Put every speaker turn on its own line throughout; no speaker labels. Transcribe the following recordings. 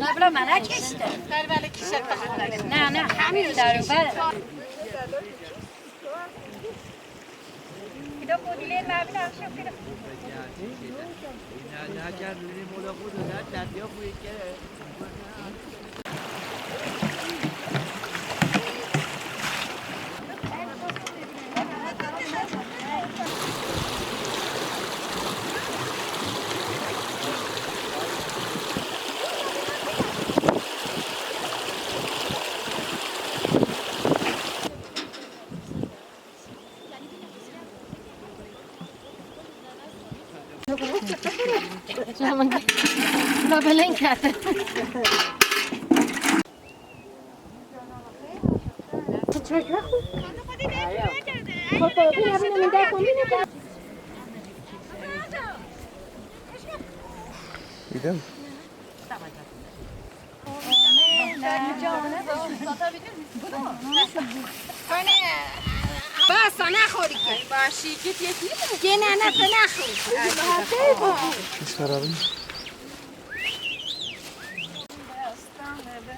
نه
بلا من کشته بله بله کشت نه نه همین دارو بله اینا مدیله
مبنی
هم شو اینا نه نه کرد نه مدیله مدیله نه دریا بوید که Зелень крати.
Gidelim.
بس نخوری که باشی که تیتی که نه نه نخوری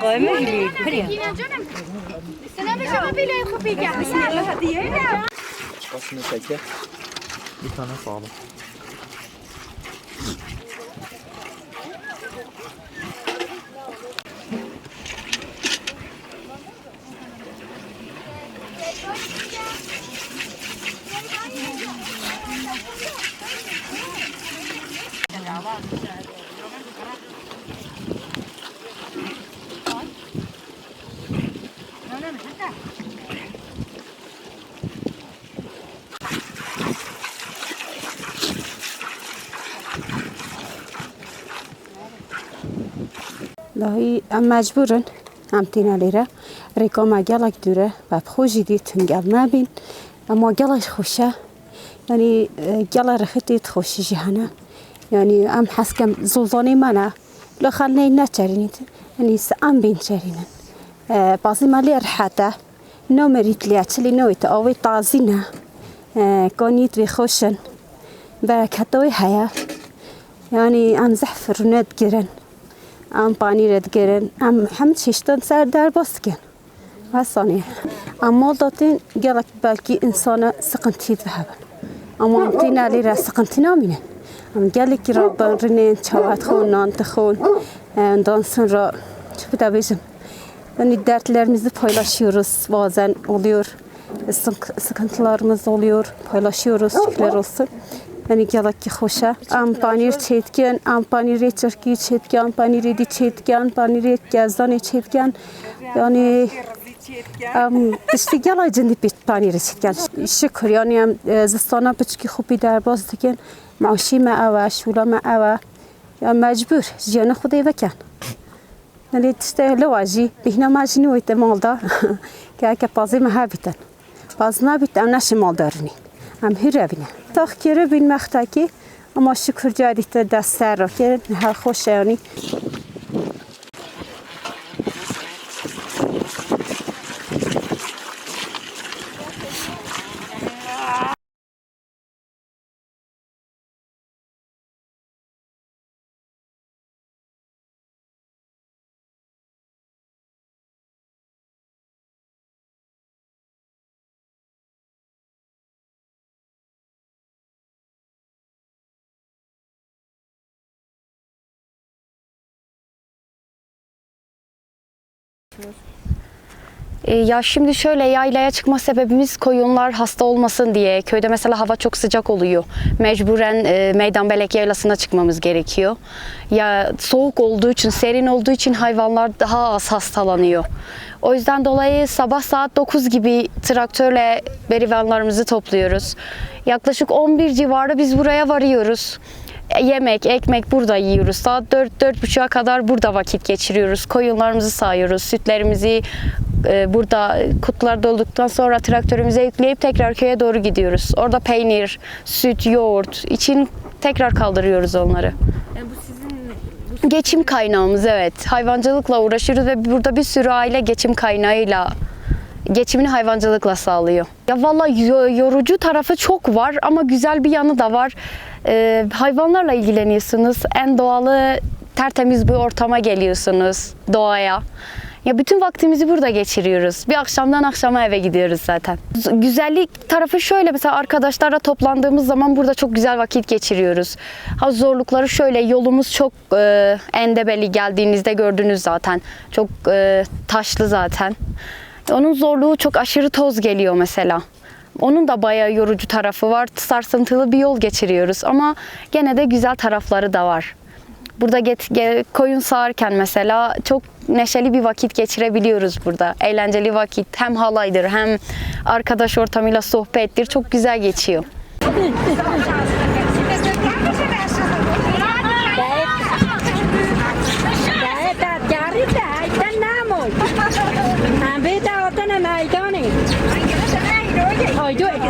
قایمه گلی پریا
سلام شما بیلی خوب بگم سلام هدیه نه
Başını çeker. Bir tane sağlam.
والله مجبورن. ام تینا لیره ریکا ما گلک دوره و خوشی دیتون گل نبین اما گلش خوشه یعنی گل رخیتیت خوشی جهنه یعنی ام حسکم زوزانی منه لخلنی نچرینید یعنی سام بین چرینن بعضی مالی رحته نو مريت لي عتلي نويت أوي طازينة آه كونيت في خوشن برك هتوي حياة يعني أم زحف وناد جيران ام پانی رد گرن ام هم چشتن سر در باز کن و ثانیه اما داتین گلک بلکی انسان سقنتید و هبن اما ام تین علی را سقنتی نامینه ام گلکی را برنین چاوت خون نانت خون dansın ra çok da bizim yani dertlerimizi paylaşıyoruz bazen oluyor sık- sıkıntılarımız oluyor paylaşıyoruz şükürler olsun yani gelak ki hoşa am panir çetken am panir çırki çetken panir di çetken panir gezdan çetken yani ام دشتی گلا جندی پیت پانی رسید کن شکر یعنی ام زستانا بچکی خوبی در باز دکن معاشی ما اوه شولا ما اوه یا مجبور جیان خودی بکن Yani işte levaji, bihna majini o ihtimal da ki ki bazı mehabiten. Bazı nabit am naşı mal darni. هم هی روینه تاک کرو بین مختاکی اما شکر جاریت دسته را که خوش
E, Ya şimdi şöyle yaylaya çıkma sebebimiz koyunlar hasta olmasın diye. Köyde mesela hava çok sıcak oluyor. Mecburen e, Meydan Belek Yaylası'na çıkmamız gerekiyor. Ya soğuk olduğu için, serin olduğu için hayvanlar daha az hastalanıyor. O yüzden dolayı sabah saat 9 gibi traktörle berivanlarımızı topluyoruz. Yaklaşık 11 civarı biz buraya varıyoruz. Yemek, ekmek burada yiyoruz. Saat 4-4.30'a kadar burada vakit geçiriyoruz. Koyunlarımızı sağıyoruz. Sütlerimizi e, burada kutular dolduktan sonra traktörümüze yükleyip tekrar köye doğru gidiyoruz. Orada peynir, süt, yoğurt için tekrar kaldırıyoruz onları. Geçim kaynağımız evet. Hayvancılıkla uğraşıyoruz ve burada bir sürü aile geçim kaynağıyla geçimini hayvancılıkla sağlıyor. Ya vallahi yo- yorucu tarafı çok var ama güzel bir yanı da var. Ee, hayvanlarla ilgileniyorsunuz. En doğalı tertemiz bir ortama geliyorsunuz doğaya. Ya bütün vaktimizi burada geçiriyoruz. Bir akşamdan akşama eve gidiyoruz zaten. Güzellik tarafı şöyle mesela arkadaşlarla toplandığımız zaman burada çok güzel vakit geçiriyoruz. Ha zorlukları şöyle yolumuz çok e, endebeli geldiğinizde gördünüz zaten. Çok e, taşlı zaten. Onun zorluğu çok aşırı toz geliyor mesela. Onun da bayağı yorucu tarafı var. Sarsıntılı bir yol geçiriyoruz ama gene de güzel tarafları da var. Burada get, ge- koyun sağarken mesela çok neşeli bir vakit geçirebiliyoruz burada. Eğlenceli vakit. Hem halaydır hem arkadaş ortamıyla sohbettir. Çok güzel geçiyor. I do it.